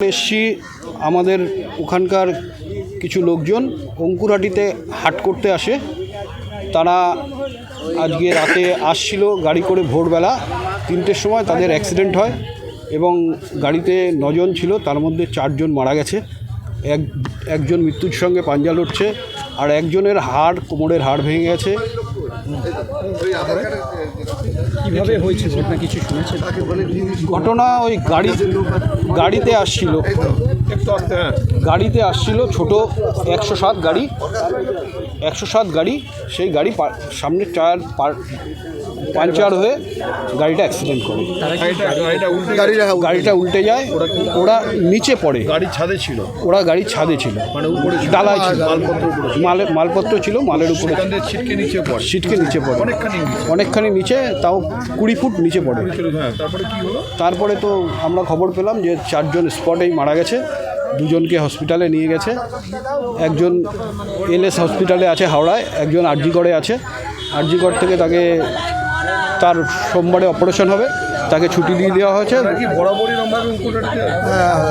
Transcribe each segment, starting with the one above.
এসছি আমাদের ওখানকার কিছু লোকজন অঙ্কুরহাটিতে হাট করতে আসে। তারা আজকে রাতে আসছিল গাড়ি করে ভোরবেলা তিনটের সময়, তাদের অ্যাক্সিডেন্ট হয় এবং গাড়িতে নজন ছিল, তার মধ্যে চারজন মারা গেছে। এক, একজন মৃত্যুর সঙ্গে পাঞ্জা লড়ছে আর একজনের হাড় কোমরের হাড় ভেঙে গেছে। কীভাবে হয়েছে ঘটনা কিছু শুনেছেন? ঘটনা ওই গাড়ি গাড়িতে আসছিল। গাড়িতে আসছিল ছোট একশো সাত গাড়ি একশো সাত গাড়ি সেই গাড়ি সামনের টায়ার পার- পাঞ্চার হয়ে গাড়িটা অ্যাক্সিডেন্ট করে। গাড়িটা উল্টে যায়। ওরা নিচে পড়ে। গাড়ি ছাদে ছিল। ওরা গাড়ির ছাদে ছিল। মানে উপরে ডালায় ছিল। মালপত্র ছিল। মালে মালপত্র ছিল মালের উপরে ছিটকে নিচে পড়ে। সিটকে নিচে পড়ে। অনেকখানি নিচে। অনেকখানি নিচে তাও কুড়ি ফুট নিচে পড়ে। হ্যাঁ। তারপরে কি হলো? তারপরে তো আমরা খবর পেলাম যে চারজন স্পটেই মারা গেছে। দুজনকে হসপিটালে নিয়ে গেছে। একজন এলএস হসপিটালে আছে হাওড়ায় একজন আরজিগড়ে আছে। আরজিগড় থেকে তাকে তার সোমবারে অপারেশন হবে তাকে ছুটি দিয়ে দেওয়া হয়েছে।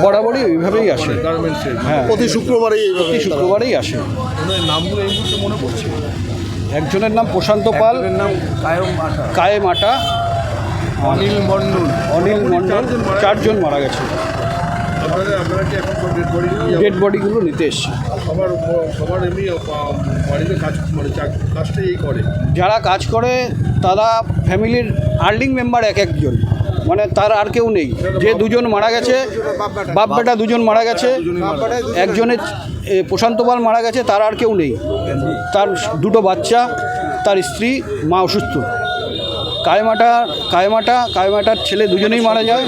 বরাবরই ওইভাবেই আসে। হ্যাঁ। প্রতি শুক্রবারেই প্রতি শুক্রবারেই আসে। নামগুলো এই মুহূর্তে মনে পড়ছে? একজনের নাম প্রশান্ত পাল নাম কায়ম আটা। কায়েম আটা অনিল মন্ডল অনিল মণ্ডল চারজন মারা গেছে। ডেড বডিগুলো নিতে এসছে। সবার সবার এমনি বাড়িতে কাজ মানে কাজটাই এই করে। যারা কাজ করে তারা ফ্যামিলির আর্নিং মেম্বার এক একজন। মানে তার আর কেউ নেই। যে দুজন মারা গেছে বাপ বেটা দুজন মারা গেছে একজনের এ, প্রশান্ত পাল মারা গেছে তার আর কেউ নেই। তার দুটো বাচ্চা তার স্ত্রী মা অসুস্থ। কায়মাটা কায়মাটা কায়মাটার ছেলে দুজনেই মারা যায়।